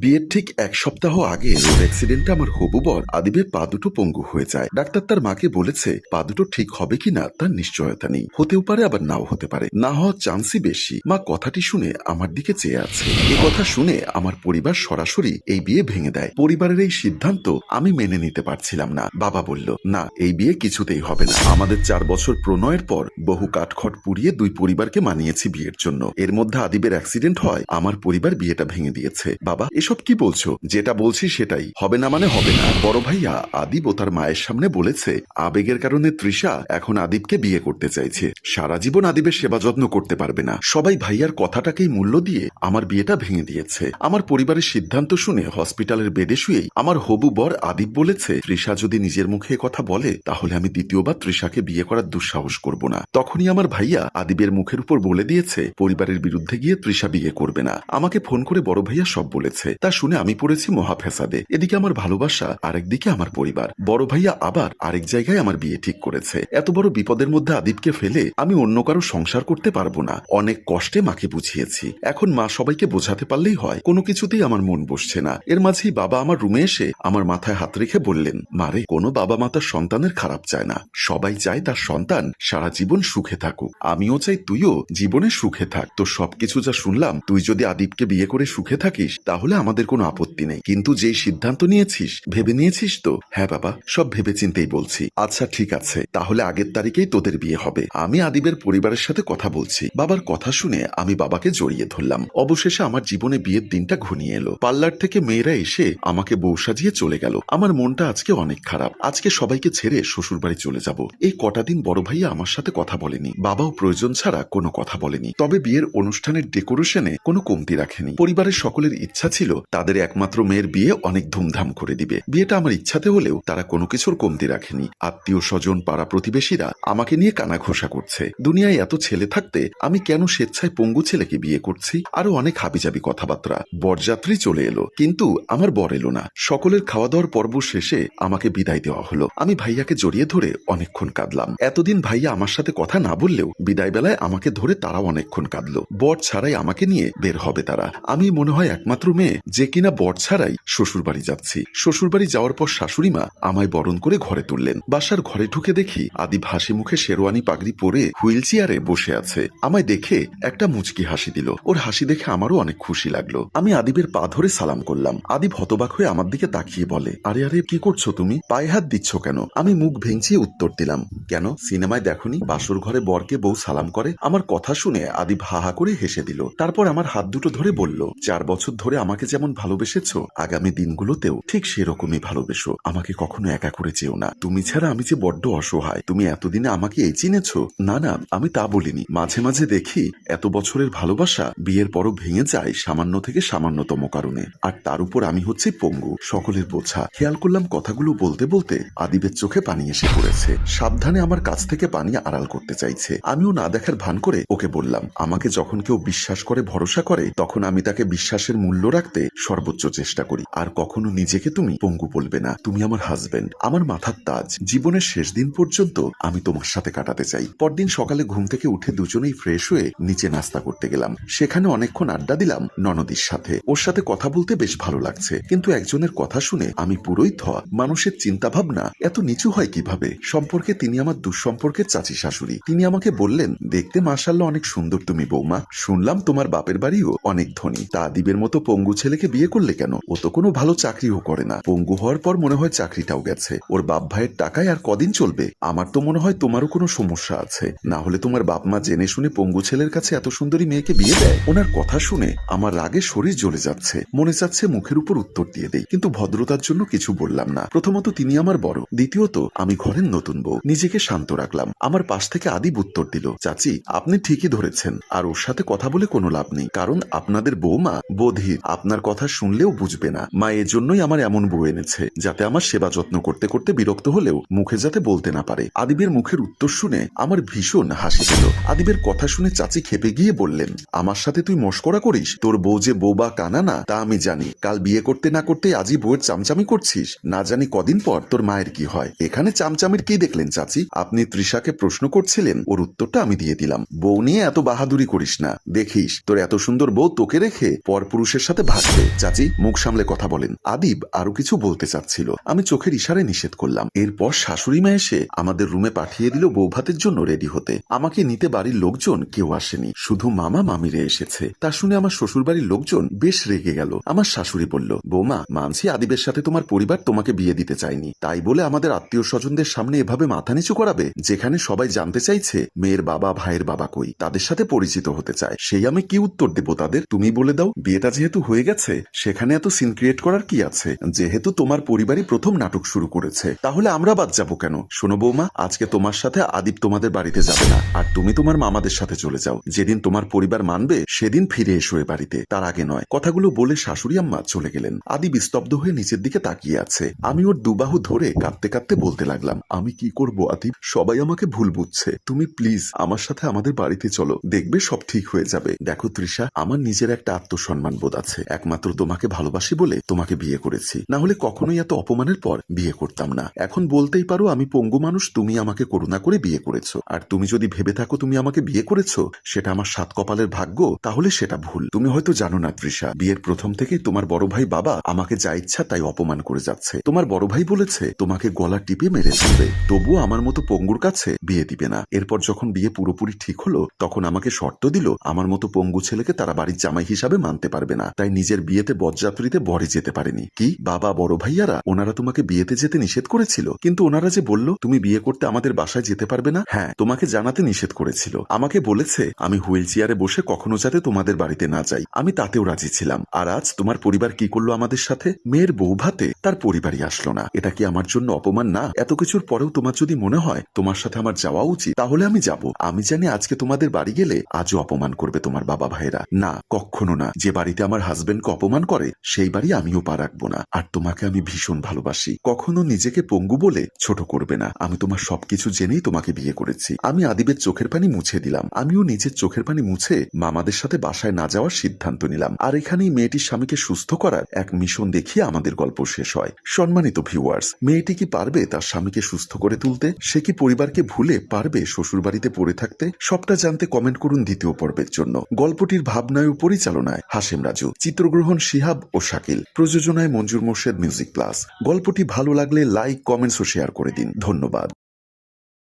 বিয়ের ঠিক এক সপ্তাহ আগে রোড অ্যাক্সিডেন্টে আমার হবু বর আদিবের পা দুটো পঙ্গু হয়ে যায়। ডাক্তার তার মাকে বলেছে, পা দুটো ঠিক হবে কিনা তার নিশ্চয়তা নেই। হতেও পারে, আবার নাও হতে পারে। না হওয়ার চান্সই বেশি। মা কথাটি শুনে আমার দিকে চেয়ে আছে। এ কথা শুনে আমার পরিবার সরাসরি এই বিয়ে ভেঙে দেয়। পরিবারের এই সিদ্ধান্ত আমি মেনে নিতে পারছিলাম না। বাবা বলল, না, এই বিয়ে কিছুতেই হবে না। আমাদের চার বছর প্রণয়ের পর বহু কাঠখট পুড়িয়ে দুই পরিবারকে মানিয়েছি বিয়ের জন্য। এর মধ্যে আদিবের অ্যাক্সিডেন্ট হয়, আমার পরিবার বিয়েটা ভেঙে দিয়েছে। বাবা, এসব কি বলছো? যেটা বলছি সেটাই। হবে না মানে হবে না। বড় ভাইয়া, আদিব ও তার মায়ের সামনে বলেছে, আবেগের কারণে তৃষা এখন আদিবকে বিয়ে করতে চাইছে। সারা জীবন আদিবের সেবা যত্ন করতে পারবে না। সবাই ভাইয়ার কথাটাকেই মূল্য দিয়ে আমার বিয়েটা ভেঙে দিয়েছে। আমার পরিবারের সিদ্ধান্ত শুনে হসপিটালের বেডে শুয়েই আমার হবু বর আদিব বলেছে, তৃষা যদি নিজের মুখে কথা বলে, তাহলে আমি দ্বিতীয়বার তৃষাকে বিয়ে করার দুঃসাহস করব না। তখনই আমার ভাইয়া আদিবের মুখের উপর বলে দিয়েছে, পরিবারের বিরুদ্ধে গিয়ে তৃষা বিয়ে করবে না। আমাকে ফোন করে বড় ভাইয়া সব বলেছে। তা শুনে আমি পড়েছি মহাফেসাদে। এদিকে আমার ভালোবাসা আরেকদিকে আমার পরিবার। বড় ভাইয়া আবার আরেক জায়গায় আমার বিয়ে ঠিক করেছে। এত বড় বিপদের মধ্যে আদিবকে ফেলে আমি অন্য কারও সংসার করতে পারব না। অনেক কষ্টে মাকে বুঝিয়েছি। এখন মা সবাইকে বোঝাতে পারলেই হয়, কোনো কিছুতেই আমার মন বসছে না। এর মাঝেই বাবা আমার রুমে এসে আমার মাথায় হাত রেখে বললেন মারে কোনো বাবা মাতার সন্তানের খারাপ চায় না। সবাই চায় তার সন্তান সারা জীবন সুখে থাকুক। আমিও চাই তুইও জীবনে সুখে থাক। তো সবকিছু যা শুনলাম, তুই যদি আদিবকে বিয়ে করে সুখে থাকিস, তাহলে আমাদের কোনো আপত্তি নেই। কিন্তু যেই সিদ্ধান্ত নিয়েছিস, ভেবে নিয়েছিস তো? হ্যাঁ বাবা, সব ভেবে চিন্তেই বলছি। আচ্ছা ঠিক আছে। তাহলে আগের তারিখেই তোদের বিয়ে হবে। আমি আদিবের পরিবারের সাথে কথা বলছি। বাবার কথা শুনে আমি বাবাকে জড়িয়ে ধরলাম। অবশেষে আমার জীবনে বিয়ের দিনটা ঘনিয়ে এলো। পার্লার থেকে মেয়েরা এসে আমাকে বউ সাজিয়ে চলে গেল। আমার মনটা আজকে অনেক খারাপ। আজকে সবাইকে ছেড়ে শ্বশুর বাড়ি চলে যাব। এই কটা দিন বড় ভাইয়া আমার সাথে কথা বলেনি। বাবাও প্রয়োজন ছাড়া কোনো কথা বলেনি। তবে বিয়ের অনুষ্ঠানের ডেকোরেশনে কোনো কমতি রাখেনি। পরিবারের সকলের ইচ্ছা ছিল তাদের একমাত্র মেয়ের বিয়ে অনেক ধুমধাম করে দিবে। বিয়েটা আমার ইচ্ছাতে হলেও তারা কোনো কিছুর কমতি রাখেনি। আত্মীয় স্বজন, পাড়া প্রতিবেশীরা আমাকে নিয়ে কানা ঘোষা করছে। দুনিয়ায় এত ছেলে থাকতে আমি কেন স্বেচ্ছায় পঙ্গু ছেলেকে বিয়ে করছি? আরও অনেক হাবিজাবি কথাবার্তা। বরযাত্রী চলে এলো, কিন্তু আমার বর এলো না। সকলের খাওয়া দাওয়ার পর্ব শেষে আমাকে বিদায় দেওয়া হলো। আমি ভাইয়াকে জড়িয়ে ধরে অনেকক্ষণ কাঁদলাম। এতদিন ভাইয়া আমার সাথে কথা না বললেও বিদায় বেলায় আমাকে ধরে তারাও অনেকক্ষণ কাঁদলো। বর ছাড়াই আমাকে নিয়ে বের হবে তারা। আমি মনে হয় একমাত্র মেয়ে যে কিনা বর ছাড়াই শ্বশুর বাড়ি যাচ্ছি। শ্বশুর বাড়ি যাওয়ার পর শাশুড়ি মা আমায় বরণ করে ঘরে তুললেন। বাসার ঘরে ঢুকে দেখি আদি হাসি মুখে শেরওয়ানি পাগড়ি পরে হুইল চেয়ারে বসে আছে। আমায় দেখে একটা মুচকি হাসি দিল। ওর হাসি দেখে আমারও অনেক খুশি লাগল। আমি আদিবের পা ধরে সালাম করলাম। আদিব হতবাক হয়ে আমার দিকে তাকিয়ে বলে, আরে আরে, কি করছ তুমি? পায়ে হাত দিচ্ছ কেন? আমি মুখ ভেঙচিয়ে উত্তর দিলাম, কেন? সিনেমায় দেখনি? বাসর ঘরে বরকে বউ সালাম করে? আমার কথা শুনে আদিব হা হা করে হেসে দিল। তারপর আমার হাত দুটো ধরে বলল, চার বছর ধরে আমাকে যেমন ভালোবেসেছ, আগামী দিনগুলোতেও ঠিক সেরকমই ভালোবেসো। আমাকে কখনো একা করে চেও না। তুমি ছাড়া আমি যে বড্ড অসহায়। তুমি এতদিনে আমাকে এই চিনেছ? না না, আমি তা বলিনি। মাঝে মাঝে দেখি এত বছরের ভালোবাসা বিয়ের পরও ভেঙে যায় সামান্য থেকে সামান্যতম কারণে। আর তার উপর আমি হচ্ছি পঙ্গু, সকলের বোঝা। খেয়াল করলাম কথাগুলো বলতে বলতে আদিবের চোখে পানি এসে পড়েছে। সাবধানে আমার কাছ থেকে পানি আড়াল করতে চাইছে। আমিও না দেখার ভান করে ওকে বললাম, আমাকে যখন কেউ বিশ্বাস করে, ভরসা করে, তখন আমি তাকে বিশ্বাসের মূল্য রাখতে সর্বোচ্চ চেষ্টা করি। আর কখনো নিজেকে তুমি পঙ্গু বলবে না। তুমি আমার হাজবেন্ড আমার মাথার তাজ। জীবনের শেষ দিন পর্যন্ত আমি তোমার সাথে কাটাতে চাই। পরদিন সকালে ঘুম থেকে উঠে দুজনেই ফ্রেশ হয়ে নিচে নাস্তা করতে গেলাম। সেখানে অনেকক্ষণ আড্ডা দিলাম ননদির সাথে। ওর সাথে কথা বলতে বেশ ভালো লাগছে। কিন্তু একজনের কথা শুনে আমি পুরোই থ। মানুষের চিন্তা ভাবনা এত নিচু হয় কীভাবে? সম্পর্কে তিনি আমার দুঃসম্পর্কের চাচি শাশুড়ি। তিনি আমাকে বললেন, দেখতে মাসাল্লাহ অনেক সুন্দর তুমি বৌমা। শুনলাম তোমার বাপের বাড়িও অনেক ধনী। তা আদিবের মতো পঙ্গু ছেলেকে বিয়ে করলে কেন? ও তো কোনো ভালো চাকরিও করে না। পঙ্গু হওয়ার পর মনে হয় চাকরিটাও গেছে। ওর বাপ ভাইয়ের টাকায় আর কদিন চলবে? আমার তো মনে হয় তোমারও কোনো সমস্যা আছে। না হলে তোমার বাপ মা জেনে শুনে পঙ্গু ছেলের কাছে এত সুন্দরী মেয়েকে বিয়ে দেয়? ওনার কথা শুনে আমার রাগে শরীর জ্বলে যাচ্ছে। মনে চাচ্ছে মুখের উপর উত্তর দিয়ে দেই। কিন্তু ভদ্রতার জন্য কিছু বললাম না। প্রথমত তিনি আমার বড়। দ্বিতীয়ত, আমি ঘরের নতুন বউ। নিজেকে শান্ত রাখলাম। আমার পাশ থেকে আদিব উত্তর দিল, চাচি, আপনি ঠিকই ধরেছেন। আর ওর সাথে কথা বলে কোনো লাভ নেই। কারণ আপনাদের বৌমা বধির। আপনার কথা শুনলেও বুঝবে না। মা এজন্যই আমার এমন বউ এনেছে, যাতে আমার সেবা যত্ন করতে করতে বিরক্ত হলেও মুখে যাতে বলতে না পারে। আদিবের মুখের উত্তর শুনে আমার ভীষণ হাসি পেল। আদিবের কথা শুনে চাচি খেপে গিয়ে বললেন, আমার সাথে তুই মস্করা করিস? তোর বউ যে বউ বা কানা না, তা আমি জানি। কাল বিয়ে করতে না করতে আজই বউয়ের চামচামি করছিস। না জানি কদিন পর তোর মায়ের কি হয়? এখানে চামচামির কি দেখলেন চাচি? আপনি তৃষাকে প্রশ্ন করছিলেন, ওর উত্তরটা আমি দিয়ে দিলাম। বউ নিয়ে এত বাহাদুরি করিস না। দেখিস, তোর এত সুন্দর বউ তোকে রেখে পরপুরুষের সাথে ভাগ চাচি, মুখ সামলে কথা বলেন। আদিব আরও কিছু বলতে চাচ্ছিল। আমি চোখের ইশারে নিষেধ করলাম। এরপর শাশুড়ি মা এসে আমাদের রুমে পাঠিয়ে দিল বৌভাতের জন্য রেডি হতে। আমাকে নিতে বাড়ির লোকজন কেউ আসেনি। শুধু মামা মামিরে এসেছে। তা শুনে আমার শ্বশুর বাড়ির লোকজন বেশ রেগে গেল। আমার শাশুড়ি বলল, বৌমা, মানছি আদিবের সাথে তোমার পরিবার তোমাকে বিয়ে দিতে চায়নি। তাই বলে আমাদের আত্মীয় স্বজনদের সামনে এভাবে মাথা নিচু করাবে, যেখানে সবাই জানতে চাইছে মেয়ের বাবা, ভাইয়ের বাবা কই। তাদের সাথে পরিচিত হতে চায়। সেই আমি কি উত্তর দেব তাদের? তুমি বলে দাও। বিয়েটা যেহেতু হয়ে গেছে সেখানে এত সিন ক্রিয়েট করার কি আছে? যেহেতু তোমার পরিবারই প্রথম নাটক শুরু করেছে, তাহলে আমরা বাদ যাব কেন? শোনো বৌমা, আজকে তোমার সাথে আদিব তোমাদের বাড়িতে যাবে না, আর তুমি তোমার মামাদের সাথে চলে যাও। যেদিন তোমার পরিবার মানবে, সেদিন ফিরে এসো এ বাড়িতে, তার আগে নয়। কথাগুলো বলে শাশুড়ি আম্মা চলে গেলেন। আদিব স্তব্ধ হয়ে নিচের দিকে তাকিয়ে আছে। আমি ওর দুবাহু ধরে কাঁদতে কাঁদতে বলতে লাগলাম, আমি কি করব আদিব সবাই আমাকে ভুল বুঝছে। তুমি প্লিজ আমার সাথে আমাদের বাড়িতে চলো, দেখবে সব ঠিক হয়ে যাবে। দেখো তৃষা, আমার নিজের একটা আত্মসম্মান বোধ আছে একমাত্র তোমাকে ভালোবাসি বলে তোমাকে বিয়ে করেছি। না হলে কখনোই এত অপমানের পর বিয়ে করতাম না। এখন বলতেই পারো আমি পঙ্গু মানুষ, তুমি আমাকে করুণা করে বিয়ে করেছ। আর তুমি যদি ভেবে থাকো তুমি আমাকে বিয়ে করেছ, সেটা আমার সাত কপালের ভাগ্য, তাহলে সেটা ভুল। তুমি হয়তো জানো না, তৃষা, বিয়ের প্রথম থেকেই তোমার বড় ভাই বাবা আমাকে যা ইচ্ছা তাই অপমান করে যাচ্ছে। তোমার বড় ভাই বলেছে, তোমাকে গলা টিপে মেরে ফেলবে। তবুও আমার মতো পঙ্গুর কাছে বিয়ে দিবে না। এরপর যখন বিয়ে পুরোপুরি ঠিক হলো, তখন আমাকে শর্ত দিল, আমার মতো পঙ্গু ছেলেকে তারা বাড়ির জামাই হিসাবে মানতে পারবে না। তাই নিজের বিয়েতে বরযাত্রীতে বরে যেতে পারেনি। কি? বাবা, বড় ভাইয়ারা? ওনারা তোমাকে বিয়েতে যেতে নিষেধ করেছিল? কিন্তু ওনারা যে বলল, তুমি বিয়ে করতে আমাদের বাসায় যেতে পারবে না? হ্যাঁ তোমাকে জানাতে নিষেধ করেছিল। আমাকে বলেছে, আমি হুইল চেয়ারে বসে কখনো যাতে তোমাদের বাড়িতে না যাই। আমি তাতেও রাজি ছিলাম। আর আজ তোমার পরিবার কি করল আমাদের সাথে? মেয়ের বউ ভাতে তার পরিবারই আসলো না। এটা কি আমার জন্য অপমান না? এত কিছুর পরেও তোমার যদি মনে হয় তোমার সাথে আমার যাওয়া উচিত, তাহলে আমি যাব। আমি জানি আজকে তোমাদের বাড়ি গেলে আজও অপমান করবে তোমার বাবা ভাইরা না, কখনো না। যে বাড়িতে আমার হাজবেন্ডকে অপমান করে, সেই বাড়ি আমিও পা রাখব না। আর তোমাকে আমি ভীষণ ভালোবাসি। কখনো নিজেকে পঙ্গু বলে ছোট করবে না। আমি তোমার সবকিছু জেনেই তোমাকে বিয়ে করেছি। আমি আদিবের চোখের পানি মুছে দিলাম। আমিও নিজের চোখের পানি মুছে মামাদের সাথে বাসায় না যাওয়ার সিদ্ধান্ত নিলাম। আর এখানেই মেয়েটির স্বামীকে সুস্থ করার এক মিশন দেখিয়ে আমাদের গল্প শেষ হয়। সম্মানিত ভিউয়ার্স মেয়েটি কি পারবে তার স্বামীকে সুস্থ করে তুলতে? সে কি পরিবারকে ভুলে পারবে শ্বশুর বাড়িতে পড়ে থাকতে? সবটা জানতে কমেন্ট করুন দ্বিতীয় পর্বের জন্য। গল্পটির ভাবনায় ও পরিচালনায় হাসেম রাজু। চিত্রগ্রহণ শিহাব ও শাকিল। প্রযোজনায় মঞ্জুর মোর্শেদ মিউজিক প্লাস। গল্পটি ভালো লাগলে লাইক, কমেন্টস ও শেয়ার করে দিন। ধন্যবাদ।